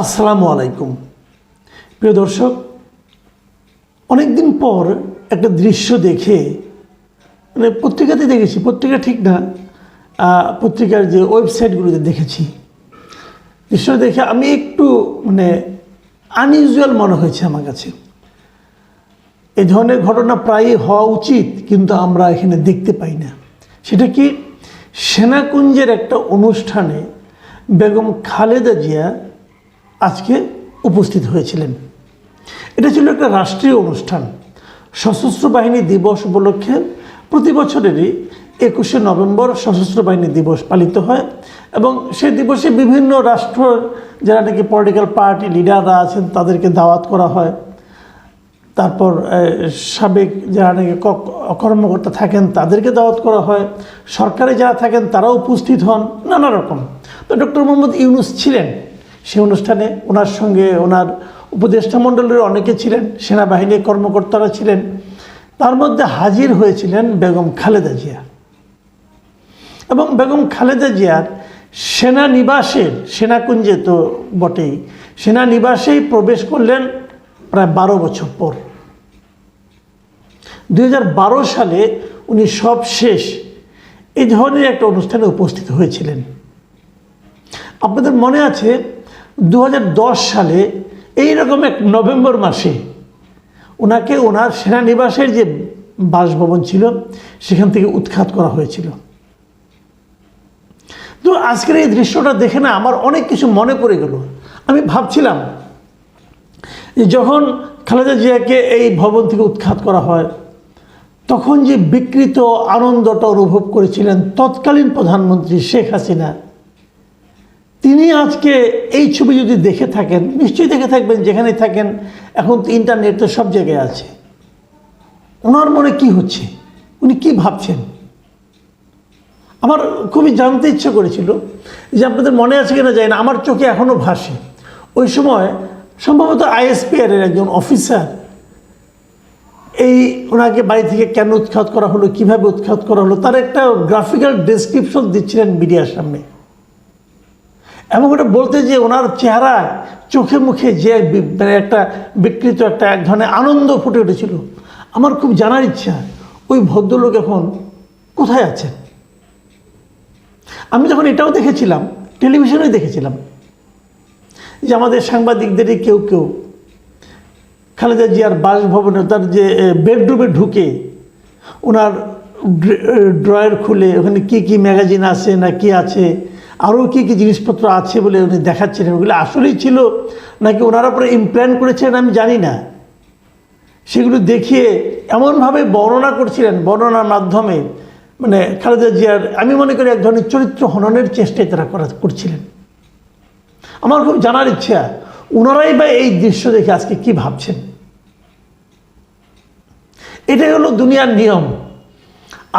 আসসালামু আলাইকুম। প্রিয় দর্শক, অনেকদিন পর একটা দৃশ্য দেখে মানে পত্রিকাতে দেখেছি, পত্রিকা ঠিক না পত্রিকার যে ওয়েবসাইটগুলোতে দেখেছি। দৃশ্য দেখে আমি একটু মানে আনইউজুয়াল মনে হয়েছে আমার কাছে। এই ধরনের ঘটনা প্রায়ই হওয়া উচিত, কিন্তু আমরা এখানে দেখতে পাই না। সেটা কি? সেনাকুঞ্জের একটা অনুষ্ঠানে বেগম খালেদা জিয়া আজকে উপস্থিত হয়েছিলেন। এটা ছিল একটা রাষ্ট্রীয় অনুষ্ঠান। সশস্ত্র বাহিনী দিবস উপলক্ষে প্রতি বছরেরই একুশে নভেম্বর সশস্ত্র বাহিনী দিবস পালিত হয় এবং সেই দিবসে বিভিন্ন রাষ্ট্র, যারা নাকি পলিটিক্যাল পার্টি লিডাররা আছেন, তাদেরকে দাওয়াত করা হয়। তারপর সাবেক যারা নাকি কর্মকর্তা থাকেন, তাদেরকে দাওয়াত করা হয়। সরকারে যারা থাকেন, তারাও উপস্থিত হন, নানা রকম। তো ডক্টর মোহাম্মদ ইউনুস ছিলেন। সেই অনুষ্ঠানে ওনার সঙ্গে ওনার উপদেষ্টা মণ্ডলের অনেকে ছিলেন, সেনাবাহিনীর কর্মকর্তারা ছিলেন। তার মধ্যে হাজির হয়েছিলেন বেগম খালেদা জিয়া। এবং বেগম খালেদা জিয়ার সেনানিবাসের, সেনাকুঞ্জে তো বটেই, সেনানিবাসেই প্রবেশ করলেন প্রায় বারো বছর পর। দু হাজার বারো সালে উনি সব শেষ এই ধরনের একটা অনুষ্ঠানে উপস্থিত হয়েছিলেন। আপনাদের মনে আছে দু হাজার দশ সালে এই রকম এক নভেম্বর মাসে ওনাকে ওনার সেনানিবাসের যে বাসভবন ছিল, সেখান থেকে উৎখাত করা হয়েছিল। তো আজকের এই দৃশ্যটা দেখে না আমার অনেক কিছু মনে পড়ে গেল। আমি ভাবছিলাম যখন খালেদা জিয়াকে এই ভবন থেকে উৎখাত করা হয়, তখন যে বিকৃত আনন্দটা অনুভব করেছিলেন তৎকালীন প্রধানমন্ত্রী শেখ হাসিনা তিনি আজকে এই ছবি যদি দেখে থাকেন, নিশ্চয়ই দেখে থাকবেন যেখানে থাকেন, এখন তো ইন্টারনেট তো সব জায়গায় আছে। ওনার মনে কি হচ্ছে? উনি কি ভাবছেন? আমার খুবই জানতে ইচ্ছে করেছিল যে আপনাদের মনে আছে কিনা যায় না, আমার চোখে এখনও ভাসে। ওই সময় সম্ভবত আইএসপিআর এর একজন অফিসার এই ওনাকে বাড়ি থেকে কেন উৎখাত করা হলো, কীভাবে উৎখাত করা হলো, তার একটা গ্রাফিক্যাল ডেসক্রিপশন দিচ্ছিলেন মিডিয়ার সামনে। এবং ওটা বলতে যে ওনার চেহারা চোখে মুখে যে মানে একটা বিকৃত একটা এক ধরনের আনন্দ ফুটে উঠেছিল, আমার খুব জানার ইচ্ছা, ওই ভদ্রলোক এখন কোথায় আছেন? আমি যখন এটাও দেখেছিলাম টেলিভিশনে দেখেছিলাম, যে আমাদের সাংবাদিকদেরই কেউ কেউ, খালেদা জিয়ার বাসভবনে তার যে বেডরুমে ঢুকে, ওনার ড্রয়ার খুলে, ওখানে কি কি ম্যাগাজিন আছে না কি আছে আরও কি কী জিনিসপত্র আছে বলে উনি দেখাচ্ছিলেন? ওগুলো আসলেই ছিল নাকি ওনারা পরে ইমপ্ল্যান করেছেন আমি জানি না। সেগুলো দেখিয়ে এমনভাবে বর্ণনা করছিলেন, বর্ণনার মাধ্যমে। মানে খালেদা জিয়ার, আমি মনে করি এক ধরনের চরিত্র হননের চেষ্টাই তারা করা, করছিলেন। আমার খুব জানার ইচ্ছা ওনারাই বা এই দৃশ্য দেখে আজকে কি ভাবছেন? এটাই হলো দুনিয়ার নিয়ম।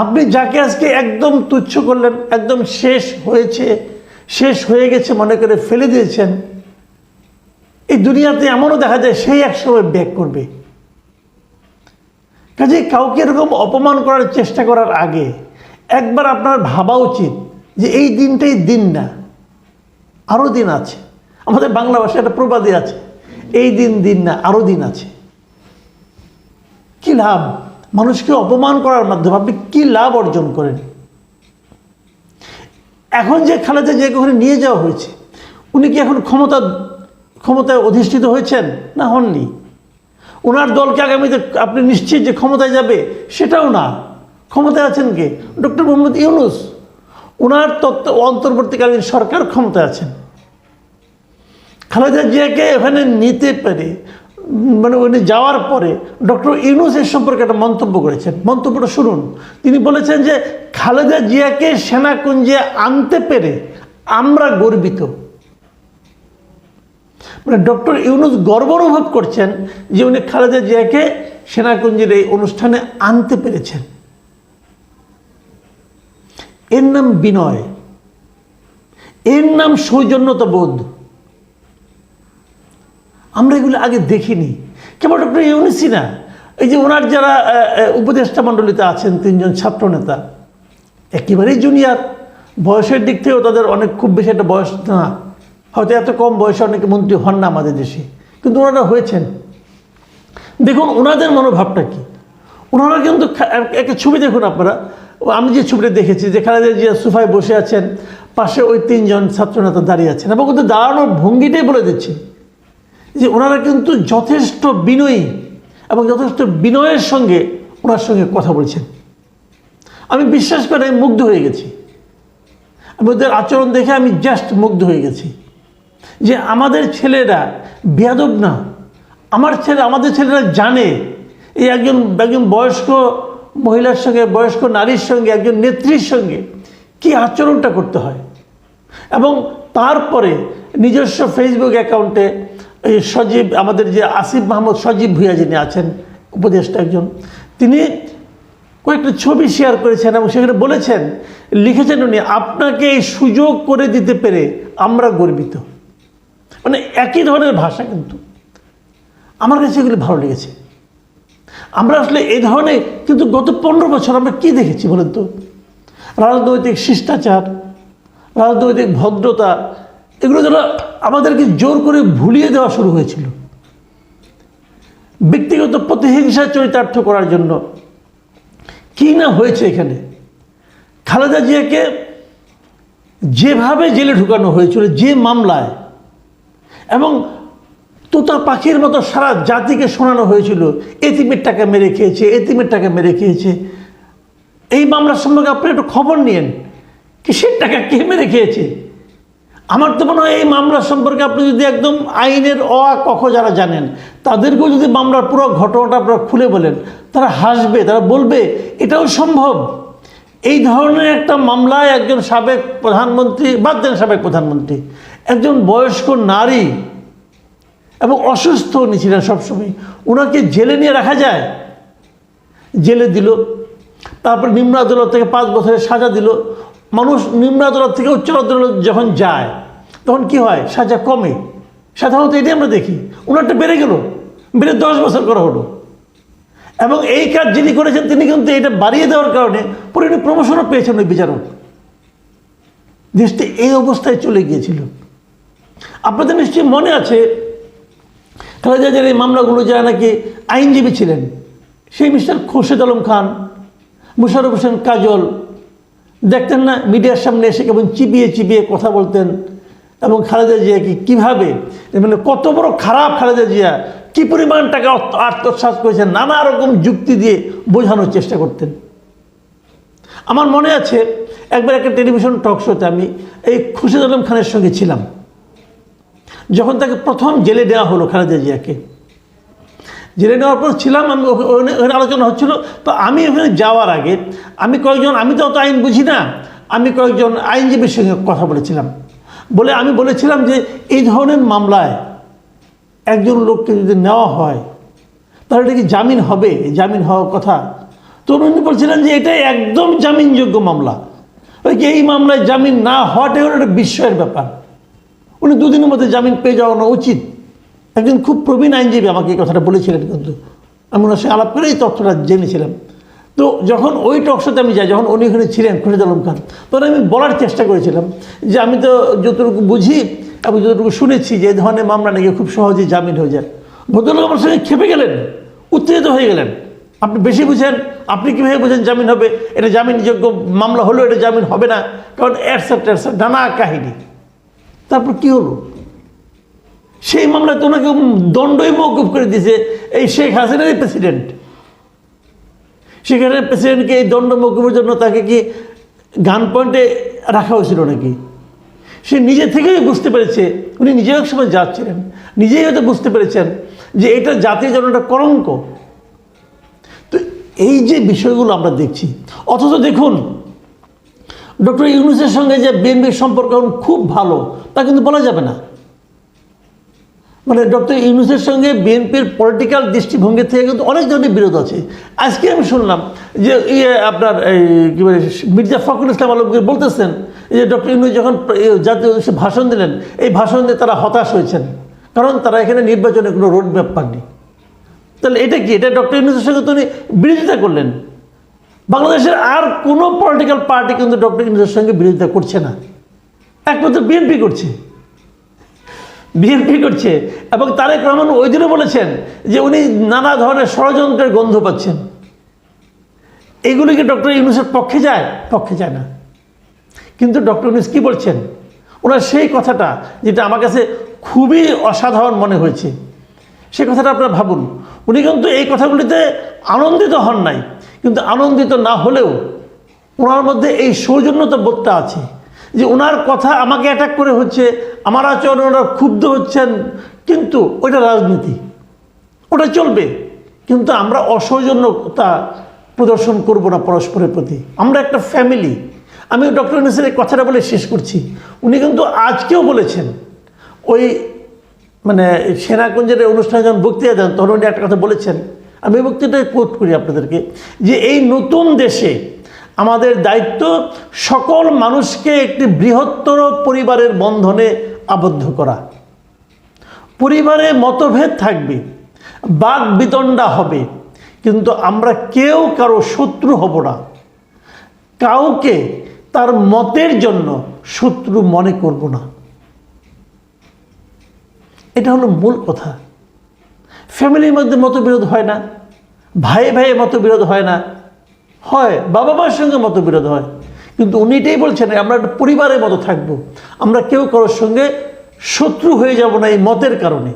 আপনি যাকে আজকে একদম তুচ্ছ করলেন, একদম শেষ হয়েছে শেষ হয়ে গেছে, মনে করে ফেলে দিয়েছেন। এই দুনিয়াতে এমনও দেখা যায়, সেই একসময় ব্যাক করবে। কাজে কাউকে এরকম অপমান করার চেষ্টা করার আগে একবার আপনার ভাবা উচিত যে এই দিনটাই দিন না, আরও দিন আছে। আমাদের বাংলা ভাষায় একটা প্রবাদে আছে, এই দিন দিন না, আরও দিন আছে। কি লাভ? মানুষকে অপমান করার মাধ্যমে আপনি কি লাভ অর্জন করেন? এখন যে খালেদা জিয়াকে ওখানে নিয়ে যাওয়া হয়েছে, উনি কি এখন ক্ষমতা, ক্ষমতায় অধিষ্ঠিত হয়েছেন? না, হননি। ওনার দলকে আগামীতে আপনি নিশ্চিত যে ক্ষমতায় যাবে? সেটাও না। ক্ষমতায় আছেন কে? ডক্টর মোহাম্মদ ইউনুস। ওনার তত্ত্ব, অন্তর্বর্তীকালীন সরকার ক্ষমতায় আছেন। খালেদা জিয়াকে এখানে নিতে পেরে মানে উনি যাওয়ার পরে ডক্টর ইউনুস এর সম্পর্কে একটা মন্তব্য করেছেন। মন্তব্যটা শুনুন। তিনি বলেছেন যে, খালেদা জিয়াকে সেনাকুঞ্জে আনতে পেরে আমরা গর্বিত। মানে ডক্টর ইউনুস গর্ব অনুভব করছেন যে উনি খালেদা জিয়াকে সেনাকুঞ্জের এই অনুষ্ঠানে আনতে পেরেছেন। এর নাম বিনয়। এর নাম সৌজন্যতা বোধ আমরা এগুলো আগে দেখিনি। কেবল ডক্টর ইউনিসি না, এই যে ওনার যারা উপদেষ্টা মণ্ডলীতে আছেন, তিনজন ছাত্রনেতা একেবারেই জুনিয়র বয়সের দিক থেকেও তাদের অনেক, খুব বেশি একটা বয়স না। হয়তো এত কম বয়সে অনেকে মন্ত্রী হন না আমাদের দেশে, কিন্তু ওনারা হয়েছেন। দেখুন, ওনাদের মনোভাবটা কি? ওনারা কিন্তু একটা ছবি দেখুন আপনারা, আমি যে ছবিটা দেখেছি যে খালেদা জিয়া সোফায় বসে আছেন, পাশে ওই তিনজন ছাত্রনেতা দাঁড়িয়ে আছেন, এবং ওদের দাঁড়ানোর ভঙ্গিটাই বলে দিচ্ছে। যে ওনারা কিন্তু যথেষ্ট বিনয়ী এবং যথেষ্ট বিনয়ের সঙ্গে ওনার সঙ্গে কথা বলছেন। আমি বিশ্বাস করে আমি মুগ্ধ হয়ে গেছি। আমি ওদের আচরণ দেখে আমি জাস্ট মুগ্ধ হয়ে গেছি। যে আমাদের ছেলেরা বেয়াদব না। আমার ছেলে, আমাদের ছেলেরা জানে এই একজন একজন বয়স্ক মহিলার সঙ্গে, বয়স্ক নারীর সঙ্গে, একজন নেত্রীর সঙ্গে কি আচরণটা করতে হয়। এবং তারপরে নিজস্ব ফেসবুক অ্যাকাউন্টে এই সজীব, আমাদের যে আসিফ মাহমুদ সজীব ভুইয়া যিনি আছেন, উপদেষ্টা একজন, তিনি কয়েকটা ছবি শেয়ার করেছেন এবং সেখানে বলেছেন, লিখেছেন উনি, আপনাকে এই সুযোগ করে দিতে পেরে আমরা গর্বিত। মানে একই ধরনের ভাষা কিন্তু। আমার কাছে এগুলি ভালো লেগেছে। আমরা আসলে এই ধরনের, কিন্তু গত পনেরো বছর আমরা কি দেখেছি বলেন তো? রাজনৈতিক শিষ্টাচার, রাজনৈতিক ভদ্রতা এগুলো যারা আমাদেরকে জোর করে ভুলিয়ে দেওয়া শুরু হয়েছিল। ব্যক্তিগত প্রতিহিংসা চরিতার্থ করার জন্য কি না হয়েছে এখানে? খালেদা জিয়াকে যেভাবে জেলে ঢুকানো হয়েছিল, যে মামলায়, এবং তোতা পাখির মতো সারা জাতিকে শোনানো হয়েছিল এতিমের টাকা মেরে খেয়েছে এতিমের টাকা মেরে খেয়েছে। এই মামলার সম্পর্কে আপনি একটু খবর নিয়েন কিসের টাকা কে মেরে খেয়েছে? আমার তো মনে হয় এই মামলা সম্পর্কে আপনি যদি একদম আইনের অ কখ যারা জানেন, তাদেরকেও যদি মামলার পুরো ঘটনাটা আপনারা খুলে বলেন, তারা হাসবে, তারা বলবে, এটাও সম্ভব। এই ধরনের একটা মামলায় একজন সাবেক প্রধানমন্ত্রী, বাদ দেন সাবেক প্রধানমন্ত্রী, একজন বয়স্ক নারী এবং অসুস্থ উনি ছিলেন সবসময় ওনাকে জেলে নিয়ে রাখা যায়। জেলে দিল, তারপর নিম্ন আদালত থেকে পাঁচ বছরের সাজা দিল, মানুষ নিম্ন আদালত থেকে উচ্চ আদালত যখন যায় তখন কি হয়? সাজা কমে। সাধারণত এটাই আমরা দেখি। ওনারটা বেড়ে গেল। বেড়ে দশ বছর করা হলো। এবং এই কাজ যিনি করেছেন, তিনি কিন্তু এটা বাড়িয়ে দেওয়ার কারণে পরে উনি প্রমোশনও পেয়েছেন ওই বিচারক। দেশটি এই অবস্থায় চলে গিয়েছিল। আপনাদের নিশ্চয়ই মনে আছে, খালেদা জিয়ার এই মামলাগুলো যারা নাকি আইনজীবী ছিলেন, সেই মিস্টার খোরশেদ আলম খান, মুশারফ হোসেন কাজল, দেখতেন না, মিডিয়ার সামনে এসে কেমন চিবিয়ে চিবিয়ে কথা বলতেন এবং খালেদা জিয়াকে কীভাবে? মানে কত বড় খারাপ খালেদা জিয়া কী পরিমাণ টাকা আত্মসাৎ করেছেন, নানা রকম যুক্তি দিয়ে বোঝানোর চেষ্টা করতেন। আমার মনে আছে, একবার একটা টেলিভিশন টক শোতে আমি এই খুরশেদ আলম খানের সঙ্গে ছিলাম। যখন তাকে প্রথম জেলে দেওয়া হলো খালেদা জিয়াকে। জেলে নেওয়ার পর ছিলাম, আমি ওখানে আলোচনা হচ্ছিল। তো আমি ওখানে যাওয়ার আগে আমি কয়েকজন আমি তো অত আইন বুঝি না, আমি কয়েকজন আইনজীবীর সঙ্গে কথা বলেছিলাম। বলে আমি বলেছিলাম যে এই ধরনের মামলায় একজন লোককে যদি নেওয়া হয়, তাহলে এটা কি জামিন হবে? জামিন হওয়ার কথা। তো উনি বলছিলেন যে এটা একদম জামিনযোগ্য মামলা। ওই এই মামলায় জামিন না হওয়াটাই হলো একটা বিস্ময়ের ব্যাপার। উনি দুদিনের মধ্যে জামিন পেয়ে যাওয়ানো উচিত। একজন খুব প্রবীণ আইনজীবী আমাকে এই কথাটা বলেছিলেন কিন্তু। আমি ওনার সঙ্গে আলাপ করে এই তথ্যটা জেনেছিলাম। তো যখন ওই টকশোতে আমি যাই, যখন উনি ওখানে ছিলেন, খুরশিদ আলম খান, তখন আমি বলার চেষ্টা করেছিলাম যে আমি তো যতটুকু বুঝি এবং যতটুকু শুনেছি যে এই ধরনের মামলা নাকি খুব সহজেই জামিন হয়ে যায়। ভদ্রলোক আমার সঙ্গে খেপে গেলেন, উত্তেজিত হয়ে গেলেন। আপনি বেশি বুঝেন, আপনি কীভাবে বুঝেন জামিন হবে? এটা জামিনযোগ্য মামলা হলেও এটা জামিন হবে না, কারণ অ্যাটসেট ট্যাটসেট নানা কাহিনী। তারপর কি হলো? সেই মামলায় তো ওনাকে দণ্ডই মৌকুফ করে দিয়েছে এই শেখ হাসিনারই প্রেসিডেন্ট হাসিনার প্রেসিডেন্টকে এই দণ্ড মৌকুফের জন্য তাকে কি গান পয়েন্টে রাখা হয়েছিল নাকি? সে নিজে থেকেই বুঝতে পেরেছে, উনি নিজেও এক সময় যাচ্ছিলেন, নিজেই হয়তো বুঝতে পেরেছেন যে এটা জাতির জন্য একটা কলঙ্ক। তো এই যে বিষয়গুলো আমরা দেখছি, অথচ দেখুন, ডক্টর ইউনুসের সঙ্গে যে বিএনপির সম্পর্ক এখন খুব ভালো, তা কিন্তু বলা যাবে না। মানে ডক্টর ইউনুসের সঙ্গে বিএনপির পলিটিক্যাল দৃষ্টিভঙ্গি থেকে কিন্তু অনেক ধরনের বিরোধ আছে। আজকে আমি শুনলাম যে ইয়ে আপনার এই কী বলে, মির্জা ফখরুল ইসলাম আলমগীর বলতেছেন যে ডক্টর ইউনুস যখন জাতীয় উদ্দেশ্যে ভাষণ দিলেন, এই ভাষণ দিয়ে তারা হতাশ হয়েছেন। কারণ তারা এখানে নির্বাচনে কোনো রোড ম্যাপ পাননি। তাহলে এটা কি? এটা ডক্টর ইউনুসের সঙ্গে তিনি বিরোধিতা করলেন। বাংলাদেশের আর কোনো পলিটিক্যাল পার্টি কিন্তু ডক্টর ইউনুসের সঙ্গে বিরোধিতা করছে না। একমাত্র বিএনপি করছে। বিএনপি করছে। এবং তারেক রহমান ওই দিনও বলেছেন যে উনি নানা ধরনের ষড়যন্ত্রের গন্ধ পাচ্ছেন। এইগুলি কি ডক্টর ইউনুসের পক্ষে যায়? পক্ষে যায় না। কিন্তু ডক্টর ইউনুস কী বলছেন? ওনার সেই কথাটা যেটা আমার কাছে খুবই অসাধারণ মনে হয়েছে। সে কথাটা আপনারা ভাবুন। উনি কিন্তু এই কথাগুলিতে আনন্দিত হন নাই। কিন্তু আনন্দিত না হলেও ওনার মধ্যে এই সৌজন্যতা বোধটা আছে। যে ওনার কথা আমাকে অ্যাটাক করে হচ্ছে, আমার আচরণে ওনারা ক্ষুব্ধ হচ্ছেন, কিন্তু ওইটা রাজনীতি। ওটা চলবে। কিন্তু আমরা অসৌজন্যতা প্রদর্শন করব না পরস্পরের প্রতি। আমরা একটা ফ্যামিলি আমি ডক্টর ইউনুসের এই কথাটা বলে শেষ করছি। উনি কিন্তু আজকেও বলেছেন, ওই মানে সেনাকুঞ্জের অনুষ্ঠানে যখন বক্তৃতা দেন, তখন উনি একটা কথা বলেছেন। আমি এই বক্তৃতা কোট করি আপনাদেরকে, যে এই নতুন দেশে আমাদের দায়িত্ব সকল মানুষকে একটি বৃহত্তর পরিবারের বন্ধনে আবদ্ধ করা। পরিবারে মতভেদ থাকবে, বাক বিতণ্ডা হবে, কিন্তু আমরা কেউ কারও শত্রু হব না। কাউকে তার মতের জন্য শত্রু মনে করব না। এটা হলো মূল কথা। ফ্যামিলির মধ্যে মতবিরোধ হয় না, ভাই ভাইয়ে মতবিরোধ হয় না হয় বাবা মার সঙ্গে মতবিরোধ হয়। কিন্তু উনি এটাই বলছেন, আমরা একটা পরিবারের মতো থাকব। আমরা কেউ কারোর সঙ্গে শত্রু হয়ে যাব না এই মতের কারণে।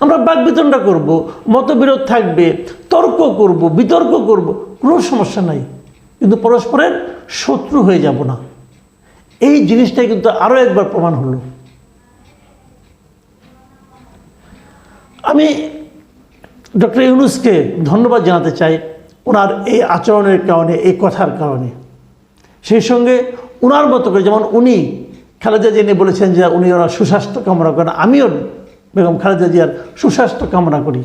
আমরা বাকবিতণ্ডা করব, মতবিরোধ থাকবে, তর্ক করব, বিতর্ক করব, কোনো সমস্যা নাই। কিন্তু পরস্পরের শত্রু হয়ে যাব না। এই জিনিসটাই কিন্তু আরও একবার প্রমাণ হলো। আমি ডক্টর ইউনুসকে ধন্যবাদ জানাতে চাই। ওনার এই আচরণের কারণে, এই কথার কারণে। সেই সঙ্গে ওনার মতো করে, যেমন উনি, খালেদা জিয়া বলেছেন যে উনি ওনার সুস্বাস্থ্য কামনা করেন, আমিও বেগম খালেদা জিয়ার সুস্বাস্থ্য কামনা করি।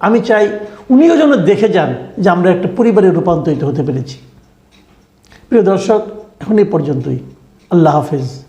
আমি চাই উনিও যেন দেখে যান যে আমরা একটা পরিবারে রূপান্তরিত হতে পেরেছি। প্রিয় দর্শক, এখন এই পর্যন্তই। আল্লাহ হাফেজ।